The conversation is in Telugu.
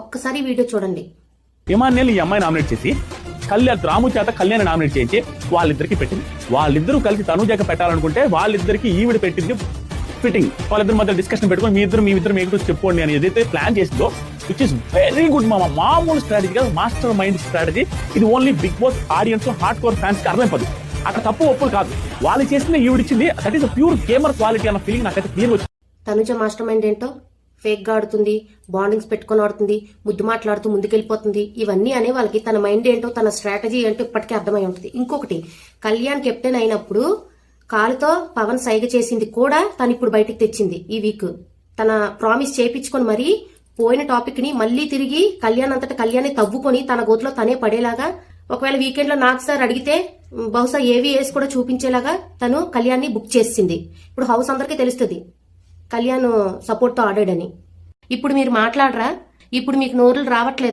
ఒక్కసారి వీడియో చూడండి. ఇమాన్యుల్ ఈ అమ్మాయి నామినేట్ చేసి కళ్యాణ్ రాము చేత కళ్యాణ్ నామినేట్ చేయించి వాళ్ళిద్దరికి పెట్టింది. వాళ్ళిద్దరూ కలిసి తనుజాక పెట్టాలనుకుంటే వాళ్ళిద్దరికి ఈవిడ పెట్టింది ఫిట్టింగ్ వాళ్ళిద్దరి మధ్య డిస్కషన్ పెట్టుకొని మీ ఇద్దరు మీ ఇద్దరు మీ ఇద్దరు చెప్పుకోండి అని ఏదైతే ప్లాన్ చేసిందో విచ్ ఇస్ వెరీ గుడ్ మామ. మామూలు స్ట్రాటజీ కాదు మాస్టర్ మైండ్ స్ట్రాటజీ ఇది only big boss audience hard core ఫ్యాన్స్కి అర్థమైపోదు అక్కడ తప్పు ఒప్పులు కాదు. వాళ్ళు చేసిన ఈవిడిచ్చింది that is pure gamer quality అన్న ఫీలింగ్ నాకైతే క్లియర్ వచ్చింది. తనుజ మాస్టర్ మైండ్ ఏంటో? ఫేక్గా ఆడుతుంది బాండింగ్స్ పెట్టుకొని ఆడుతుంది ముద్దు మాట్లాడుతూ ముందుకెళ్ళిపోతుంది. ఇవన్నీ అనే వాళ్ళకి తన మైండ్ ఏంటో తన స్ట్రాటజీ ఏంటో ఇప్పటికే అర్థమై ఉంటుంది. ఇంకొకటి కళ్యాణ్ కెప్టెన్ అయినప్పుడు కాలుతో పవన్ సైగ చేసింది కూడా తను ఇప్పుడు బయటికి తెచ్చింది ఈ వీక్. తన ప్రామిస్ చేపించుకొని మరీ పోయిన టాపిక్ని మళ్ళీ తిరిగి కళ్యాణ్ అంతటా కళ్యాణ్ తవ్వుకొని తన గోతులో తనే పడేలాగా ఒకవేళ వీకెండ్లో నాకు సార్ అడిగితే బహుశా ఏవి వేసి కూడా చూపించేలాగా తను కళ్యాణ్ని బుక్ చేసింది. ఇప్పుడు హౌస్ అందరికీ తెలుస్తుంది. కళ్యాణ్ సపోర్ట్తో ఆడాడని. ఇప్పుడు మీరు మాట్లాడరా? ఇప్పుడు మీకు నోరులు రావట్లేదు.